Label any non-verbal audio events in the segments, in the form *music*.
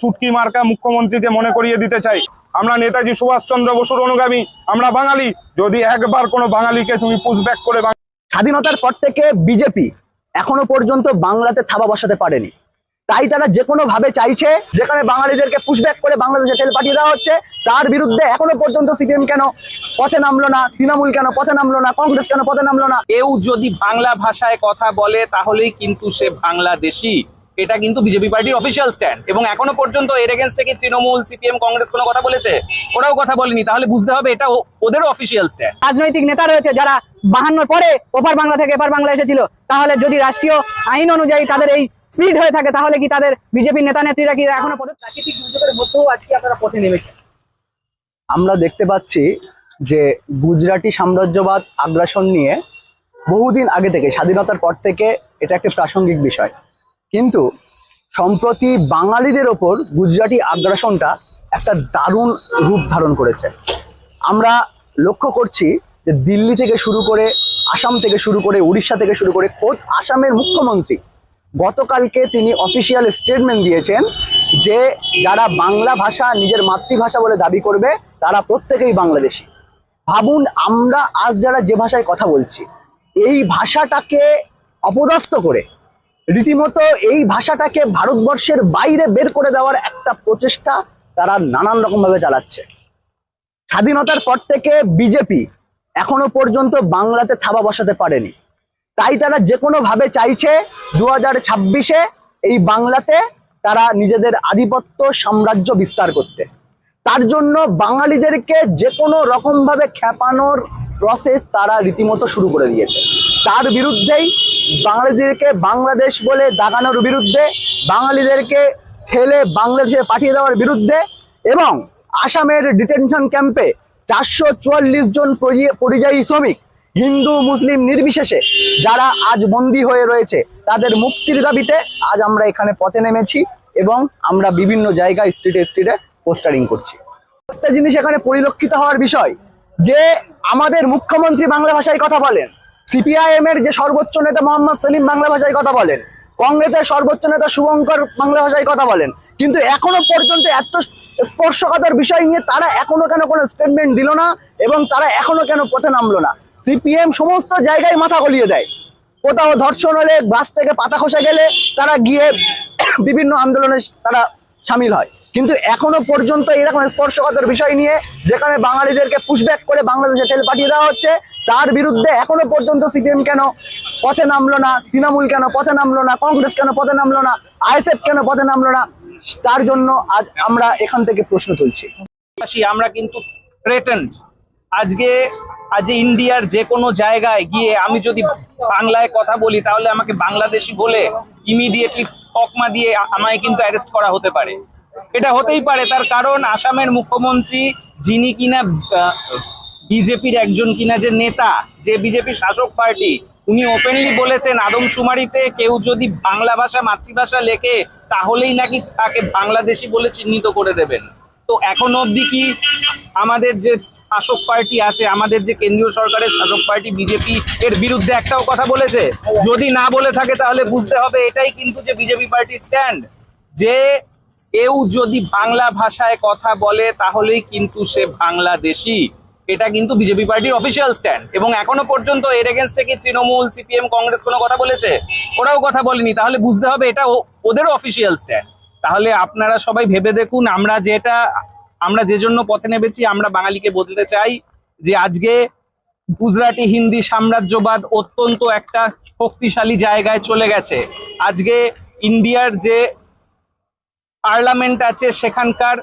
চুটকি মার্কা মুখ্যমন্ত্রীকে মনে করিয়ে দিতে চাই। আমরা নেতাজি সুভাষচন্দ্র বসুর অনুগামী আমরা বাঙালি। যদি একবার কোনো বাঙালিকে তুমি পুশব্যাক করে স্বাধীনতার পর থেকে বিজেপি এখনও পর্যন্ত বাংলাতে থাবা বসাতে পারেনি। তাই তারা যে কোনো ভাবে চাইছে যেখানে বাঙালিদেরকে পুশব্যাক করে বাংলাদেশে ঠেল পাঠিয়ে দেওয়া হচ্ছে তার বিরুদ্ধে এখনও পর্যন্ত সিপিএম কেন পথে নামলো না তৃণমূল কেন পথে নামলো না কংগ্রেস কেন পথে নামলো না? কেউ যদি বাংলা ভাষায় কথা বলে তাহলেই কিন্তু সে বাংলাদেশি। এটা কিন্তু বিজেপি পার্টির অফিসিয়াল স্ট্যান্ড এবং এখনও পর্যন্ত এর এগেনস্টে কি তৃণমূল সিপিএম কংগ্রেস কোনো কথা বলেছে? ওরাও কথা বলেনি তাহলে বুঝতে হবে এটা ওদেরও অফিসিয়াল স্ট্যান্ড রাজনৈতিক নেতা রয়েছে যারা বাহান্নর পরে ওপার বাংলা থেকে এপার বাংলা এসেছিল তাহলে যদি রাষ্ট্রীয় আইন অনুযায়ী তাদের এই স্পিড হয়ে থাকে তাহলে কি তাদের বিজেপির নেতা নেত্রীরা কি এখনও প্রাকৃতিক দুর্যোগের মধ্যেও আজকে আপনারা পথে নেমেছেন। আমরা দেখতে পাচ্ছি যে গুজরাটি সাম্রাজ্যবাদ আগ্রাসন নিয়ে বহুদিন আগে থেকে স্বাধীনতার পর থেকে এটা একটা প্রাসঙ্গিক বিষয়। কিন্তু সম্প্রতি বাঙালিদের ওপর গুজরাটি আগ্রাসনটা একটা দারুণ রূপ ধারণ করেছে। আমরা লক্ষ্য করছি যে দিল্লি থেকে শুরু করে আসাম থেকে শুরু করে উড়িষ্যা থেকে শুরু করে খোদ আসামের মুখ্যমন্ত্রী গতকালকে তিনি অফিসিয়াল স্টেটমেন্ট দিয়েছেন যে যারা বাংলা ভাষা নিজের মাতৃভাষা বলে দাবি করবে, তারা প্রত্যেকেই বাংলাদেশি। ভাবুন, আমরা আজ যারা যে ভাষায় কথা বলছি, এই ভাষাটাকে অপদস্থ করে রীতিমতো এই ভাষাটাকে ভারতবর্ষের বাইরে বের করে দেওয়ার একটা প্রচেষ্টা তারা নানান রকম ভাবে চালাচ্ছে। স্বাধীনতার পর থেকে বিজেপি এখনও পর্যন্ত বাংলাতে থাবা বসাতে পারেনি। তাই তারা যে কোনো ভাবে চাইছে দু হাজার ছাব্বিশে এই বাংলাতে তারা নিজেদের আধিপত্য, সাম্রাজ্য বিস্তার করতে। তার জন্য বাঙালিদেরকে যে কোনো রকম ভাবে খেপানোর প্রসেস তারা রীতিমতো শুরু করে দিয়েছে। তার বিরুদ্ধেই বাঙালিদেরকে বাংলাদেশ বলে দাগানোর বিরুদ্ধে, বাঙালিদেরকে ঠেলে বাংলাদেশে পাঠিয়ে দেওয়ার বিরুদ্ধে এবং আসামের ডিটেনশন ক্যাম্পে চারশো চুয়াল্লিশ জন পরি- পরিযায়ী শ্রমিক, হিন্দু, মুসলিম নির্বিশেষে যারা আজ বন্দী হয়ে রয়েছে, তাদের মুক্তির দাবিতে আজ আমরা এখানে পথে নেমেছি এবং আমরা বিভিন্ন জায়গায় স্ট্রিটে স্ট্রিটে পোস্টারিং করছি। একটা জিনিস এখানে পরিলক্ষিত হওয়ার বিষয় যে আমাদের মুখ্যমন্ত্রী বাংলা ভাষায় কথা বলেন। সিপিআইএম এর যে সর্বোচ্চ নেতা মোহাম্মদ সেলিম বাংলা ভাষায় কথা বলেন। কংগ্রেসের সর্বোচ্চ নেতা শুভঙ্কর বাংলা ভাষায় কথা বলেন। কিন্তু এখনও পর্যন্ত এত স্পর্শকাতর বিষয় নিয়ে তারা এখনও কেন কোনো স্টেটমেন্ট দিল না এবং তারা এখনও কেন পথে নামলো না? সিপিএম সমস্ত জায়গায় মাথা গলিয়ে দেয়। কোথাও ধর্ষণ হলে বাস থেকে পাতা খসে গেলে তারা গিয়ে *coughs* বিভিন্ন আন্দোলনে তারা সামিল হয়। কিন্তু এখনও পর্যন্ত এরকম স্পর্শকাতর বিষয় নিয়ে যেখানে বাঙালিদেরকে পুশব্যাক করে বাংলাদেশে ঠেল পাঠিয়ে দেওয়া হচ্ছে, তার বিরুদ্ধে এখনও পর্যন্ত সিপিএম কেন পথে নামলো না, তৃণমূল কেন পথে নামলো না, কংগ্রেস কেন পথে নামলো না, আইএসএফ কেন পথে নামলো না, তার জন্য আজ আমরা এখান থেকে প্রশ্ন তুলছি। আমরা কিন্তু আজকে আজ ইন্ডিয়ার যে কোনো জায়গায় গিয়ে আমি যদি বাংলায় কথা বলি, তাহলে আমাকে বাংলাদেশি বলে ইমিডিয়েটলি তকমা দিয়ে আমায় কিন্তু অ্যারেস্ট করা হতে পারে। এটা হতেই পারে, তার কারণ আসামের মুখ্যমন্ত্রী যিনি কিনা বিজেপির একজন কিনা যে নেতা, যে বিজেপি শাসক পার্টি, উনি ওপেনলি বলেছেন আদমশুমারিতে কেউ যদি বাংলা ভাষা মাতৃভাষা লেখে, তাহলেই নাকি তাকে বাংলাদেশি বলে চিহ্নিত করে দেবেন। তো এখনও অবধি কি আমাদের যে শাসক পার্টি আছে, আমাদের যে কেন্দ্রীয় সরকারের শাসক পার্টি বিজেপি এর বিরুদ্ধে একটাও কথা বলেছে? যদি না বলে থাকে তাহলে বুঝতে হবে এটাই কিন্তু যে বিজেপি পার্টি স্ট্যান্ড যে কেউ যদি বাংলা ভাষায় কথা বলে, তাহলেই কিন্তু সে বাংলাদেশি। এটা কিন্তু বিজেপি পার্টির অফিসিয়াল স্ট্যান্ড এবং এখনও পর্যন্ত এর এগেনস্টে কি তৃণমূল সিপিএম কংগ্রেস কোনো কথা বলেছে? ওরাও কথা বলেনি। তাহলে বুঝতে হবে এটা ও- ওদেরও অফিসিয়াল স্ট্যান্ড তাহলে আপনারা সবাই ভেবে দেখুন, আমরা যেটা, আমরা যে জন্য পথে নেমেছি, আমরা বাঙালিকে বলতে চাই যে আজকে গুজরাটি হিন্দি সাম্রাজ্যবাদ অত্যন্ত একটা শক্তিশালী জায়গায় চলে গেছে। আজকে ইন্ডিয়ার যে পার্লামেন্ট আছে, সেখানকার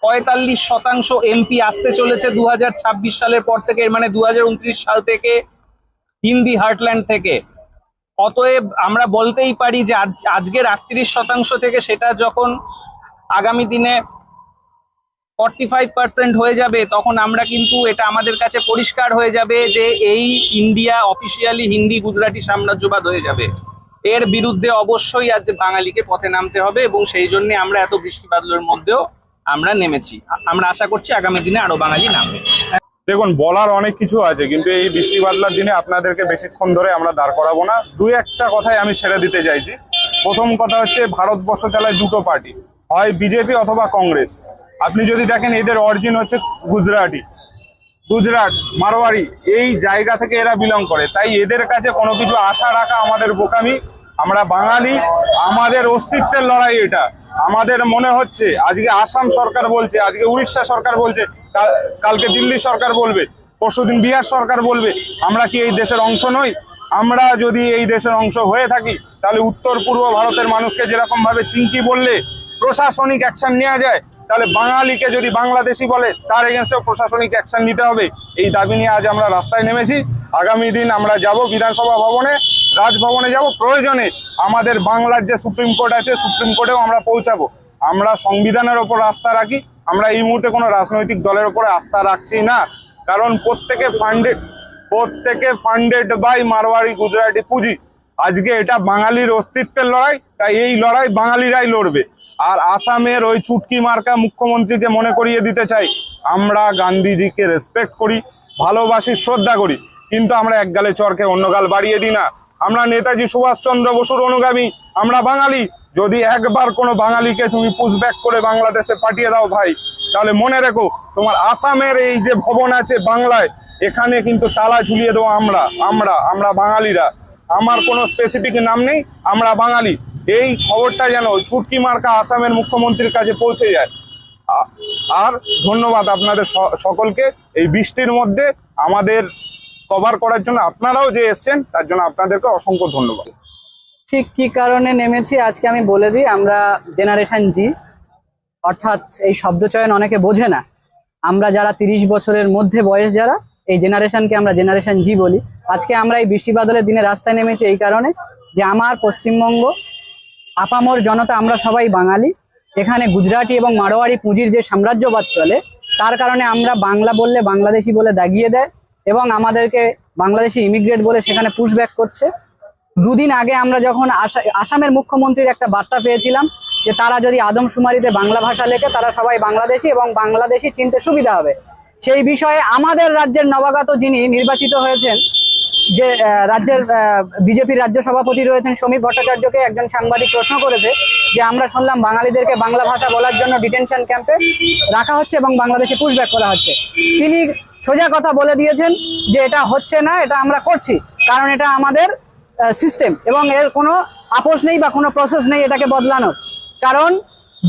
পঁয়তাল্লিশ শতাংশ এমপি আসতে চলেছে দু হাজার ছাব্বিশ সালের পর থেকে মানে দু হাজার উনত্রিশ সাল থেকে হিন্দি হার্টল্যান্ড থেকে। অতএব আমরা বলতেই পারি যে আজ- আজকের আটত্রিশ শতাংশ থেকে সেটা যখন আগামী দিনে ফর্টি ফাইভ পার্সেন্ট হয়ে যাবে, তখন আমরা কিন্তু এটা আমাদের কাছে পরিষ্কার হয়ে যাবে যে এই ইন্ডিয়া অফিসিয়ালি হিন্দি গুজরাটি সাম্রাজ্যবাদ হয়ে যাবে। এর বিরুদ্ধে অবশ্যই আজ বাঙালিকে পথে নামতে হবে এবং সেই জন্য আমরা এত বৃষ্টি বাদলের মধ্যেও আমরা নেমেছি। আমরা আশা করছি আগামী দিনে আরও বাঙালি নামবে। দেখুন, বলার অনেক কিছু আছে, কিন্তু এই বৃষ্টি বাদলার দিনে আপনাদেরকে বেশিক্ষণ ধরে আমরা দাঁড় করাবো না। দু একটা কথাই আমি ছেড়ে দিতে চাইছি। প্রথম কথা হচ্ছে, ভারতবর্ষ চালায় দুটো পার্টি, হয় বিজেপি অথবা কংগ্রেস। আপনি যদি দেখেন, এদের অরিজিন হচ্ছে গুজরাটি। গুজরাট, মারোয়ারি, এই জায়গা থেকে এরা বিলং করে। তাই এদের কাছে কোনো কিছু আশা রাখা আমাদের বোকামি। আমরা বাঙালি, আমাদের অস্তিত্বের লড়াই এটা। আমাদের মনে হচ্ছে, আজকে আসাম সরকার বলছে, আজকে উড়িষ্যা সরকার বলছে কালকে দিল্লি সরকার বলবে পরশুদিন বিহার সরকার বলবে, আমরা কি এই দেশের অংশ নই? আমরা যদি এই দেশের অংশ হয়ে থাকি, তাহলে উত্তর পূর্ব ভারতের মানুষকে যেরকম ভাবে চিঙ্কি বললে প্রশাসনিক অ্যাকশন নেওয়া যায় তাহলে বাঙালিকে যদি বাংলাদেশি বলে, তার এগেনস্টেও প্রশাসনিক অ্যাকশন নিতে হবে। এই দাবি নিয়ে আজ আমরা রাস্তায় নেমেছি। আগামী দিন আমরা যাব বিধানসভা ভবনে, রাজভবনে যাব। প্রয়োজনে আমাদের বাংলার যে সুপ্রিম কোর্ট আছে, সুপ্রিম কোর্টেও আমরা পৌঁছাবো। আমরা সংবিধানের ওপর আস্থা রাখি। আমরা এই মুহূর্তে কোনো রাজনৈতিক দলের ওপরে আস্থা রাখছি না। কারণ প্রত্যেকে ফান্ডেড প্রত্যেকে ফান্ডেড বাই মারওয়ারি গুজরাটি পুঁজি। আজকে এটা বাঙালির অস্তিত্বের লড়াই, তাই এই লড়াই বাঙালিরাই লড়বে। আর আসামের ওই চুটকি মার্কা মুখ্যমন্ত্রীকে মনে করিয়ে দিতে চাই। আমরা গান্ধীজিকে রেসপেক্ট করি, ভালোবাসি, শ্রদ্ধা করি। কিন্তু আমরা এক গালে চরকে অন্য গাল বাড়িয়ে দিই না। আমরা নেতাজি সুভাষচন্দ্র বসুর অনুগামী, আমরা বাঙালি। যদি একবার কোনো বাঙালিকে তুমি পুশব্যাক করে বাংলাদেশে পাঠিয়ে দাও ভাই, তাহলে মনে রেখো, তোমার আসামের এই যে ভবন আছে বাংলায়, এখানে কিন্তু তালা ঝুলিয়ে দেবো আমরা আমরা আমরা বাঙালিরা। আমার কোনো স্পেসিফিক নাম নেই, আমরা বাঙালি। এই খবরটা যেন চুটকি মার্কা আসামের মুখ্যমন্ত্রীর কাছে পৌঁছে যায়। আর ধন্যবাদ আপনাদের সকলকে এই বৃষ্টির মধ্যে আমাদের কভার করার জন্য। আপনারাও যে এসছেন, তার জন্য আপনাদেরকে অসংখ্য ধন্যবাদ। ঠিক কি কারণে নেমেছি, আজকে আমি বলে দিই, আমরা জেনারেশন জি অর্থাৎ এই শব্দচয়ন অনেকে বোঝে না। আমরা যারা তিরিশ বছরের মধ্যে বয়স যারা, এই জেনারেশনকে আমরা জেনারেশন জি বলি। আজকে আমরা এই বৃষ্টি বাদলের দিনে রাস্তায় নেমেছি এই কারণে যে আমার পশ্চিমবঙ্গ আপামর জনতা আমরা সবাই বাঙালি। এখানে গুজরাটি এবং মারোয়ারি পুঁজির যে সাম্রাজ্যবাদ চলে, তার কারণে আমরা বাংলা বললে বাংলাদেশি বলে দাগিয়ে দেয় এবং আমাদেরকে বাংলাদেশি ইমিগ্রেট বলে সেখানে পুশব্যাক করছে। দুদিন আগে আমরা যখন আসা- আসামের মুখ্যমন্ত্রীর একটা বার্তা পেয়েছিলাম যে তারা যদি আদমশুমারিতে বাংলা ভাষা লেখে, তারা সবাই বাংলাদেশি এবং বাংলাদেশি চিনতে সুবিধা হবে। সেই বিষয়ে আমাদের রাজ্যের নবাগত যিনি নির্বাচিত হয়েছেন যে রাজ্যের বিজেপির রাজ্য সভাপতি রয়েছেন সমীপ ভট্টাচার্যকে একজন সাংবাদিক প্রশ্ন করেছে যে, আমরা শুনলাম বাঙালিদেরকে বাংলা ভাষা বলার জন্য ডিটেনশন ক্যাম্পে রাখা হচ্ছে এবং বাংলাদেশে পুশব্যাক করা হচ্ছে। তিনি সোজা কথা বলে দিয়েছেন যে, এটা হচ্ছে না, এটা আমরা করছি, কারণ এটা আমাদের সিস্টেম এবং এর কোনো আপোষ নেই বা কোনো প্রসেস নেই এটাকে বদলানোর। কারণ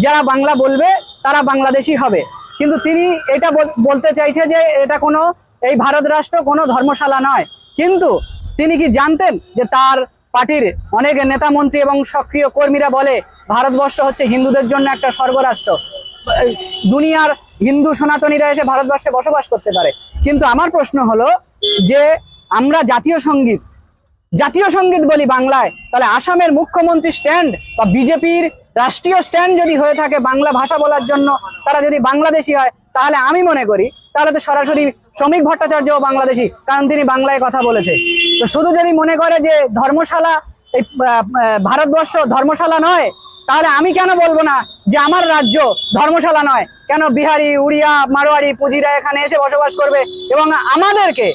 যারা বাংলা বলবে, তারা বাংলাদেশি হবে। কিন্তু তিনি এটা বল- বলতে চাইছে যে, এটা কোনো, এই ভারত রাষ্ট্র কোনো ধর্মশালা নয়। কিন্তু তিনি কি জানতেন যে তার পার্টির অনেক নেতা মন্ত্রী এবং সক্রিয় কর্মীরা বলে ভারতবর্ষ হচ্ছে হিন্দুদের জন্য একটা স্বর্গরাষ্ট্র? দুনিয়ার হিন্দু সনাতনীরা এসে ভারতবর্ষে বসবাস করতে পারে। কিন্তু আমার প্রশ্ন হলো যে আমরা জাতীয় সংগীত জাতীয় সংগীত বলি বাংলায়, তাহলে আসামের মুখ্যমন্ত্রী স্ট্যান্ড বা বিজেপির রাষ্ট্রীয় স্ট্যান্ড যদি হয়ে থাকে বাংলা ভাষা বলার জন্য, তারা যদি বাংলাদেশি হয়, তাহলে আমি মনে করি তাহলে তো সরাসরি শ্রমিক ভট্টাচার্য বাংলাদেশি, কারণ তিনি বাংলায় কথা বলেছে। তো শুধু যদি মনে করে যে ধর্মশালা, এই ভারতবর্ষ ধর্মশালা নয়, তাহলে আমি কেন বলব না যে আমার রাজ্য ধর্মশালা নয়? কেন বিহারি, উড়িয়া, মারোয়ারি, পুঁজিরা এখানে এসে বসবাস করবে? এবং আমাদেরকে,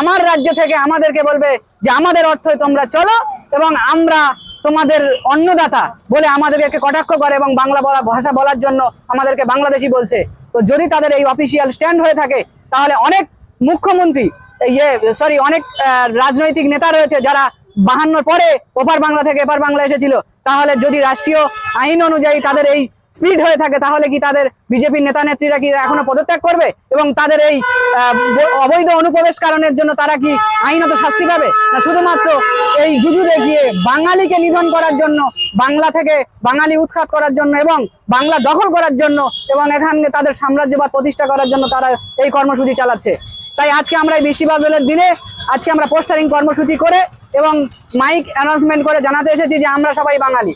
আমার রাজ্য থেকে আমাদেরকে বলবে যে আমাদের অর্থে তোমরা চলো এবং আমরা তোমাদের অন্নদাতা বলে আমাদেরকে কটাক্ষ করে এবং বাংলা বলা, ভাষা বলার জন্য আমাদেরকে বাংলাদেশি বলছে। তো যদি তাদের এই অফিসিয়াল স্ট্যান্ড হয়ে থাকে, তাহলে অনেক মুখ্যমন্ত্রী ইয়ে সরি অনেক রাজনৈতিক নেতা রয়েছে যারা বাহান্নর পরে ওপার বাংলা থেকে এপার বাংলা এসেছিল। তাহলে যদি রাষ্ট্রীয় আইন অনুযায়ী তাদের এই স্পিড হয়ে থাকে, তাহলে কি তাদের বিজেপির নেতা নেত্রীরা কি এখনও পদত্যাগ করবে? এবং তাদের এই অবৈধ অনুপ্রবেশ কারণের জন্য তারা কি আইনত শাস্তি পাবে? না, শুধুমাত্র এই জুজু দেখিয়ে বাঙালিকে নিধন করার জন্য, বাংলা থেকে বাঙালি উৎখাত করার জন্য এবং বাংলা দখল করার জন্য এবং এখানে তাদের সাম্রাজ্যবাদ প্রতিষ্ঠা করার জন্য তারা এই কর্মসূচি চালাচ্ছে। তাই আজকে আমরা এই দলের দিনে আজকে আমরা পোস্টারিং কর্মসূচি করে এবং মাইক অ্যানাউন্সমেন্ট করে জানাতে এসেছি যে আমরা সবাই বাঙালি।